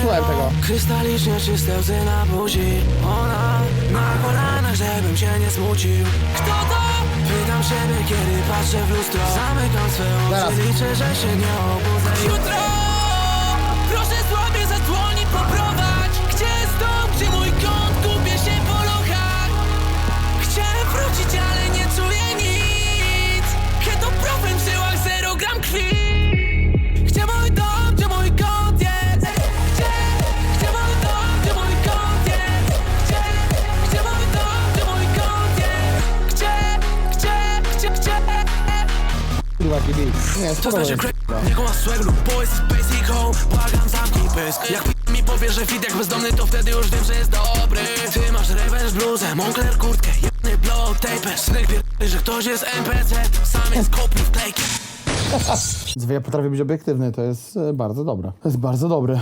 słuchałem tego. Krystalicznie czyste łzy na buzi Ona na kolanach, żebym się nie smucił Kto to? Pytam siebie, kiedy patrzę w lustro Zamykam swe Zaraz. oczy, liczę, że się nie obudzę Jutro! Kurwa, beat. Nie, To spoko znaczy jest. crack, niego ma swag lub boys is basic home Błagam zamknij pysk Jak p- mi powiesz, że fit jak bezdomny to wtedy już wiem, że jest dobry Ty masz revenge bluzę, Moncler kurtkę, jebny blow tape Synek pierdolę, że ktoś jest NPC Sam jest kopił w take Zwie potrafi być obiektywny, to jest e, bardzo dobre. To jest bardzo dobre.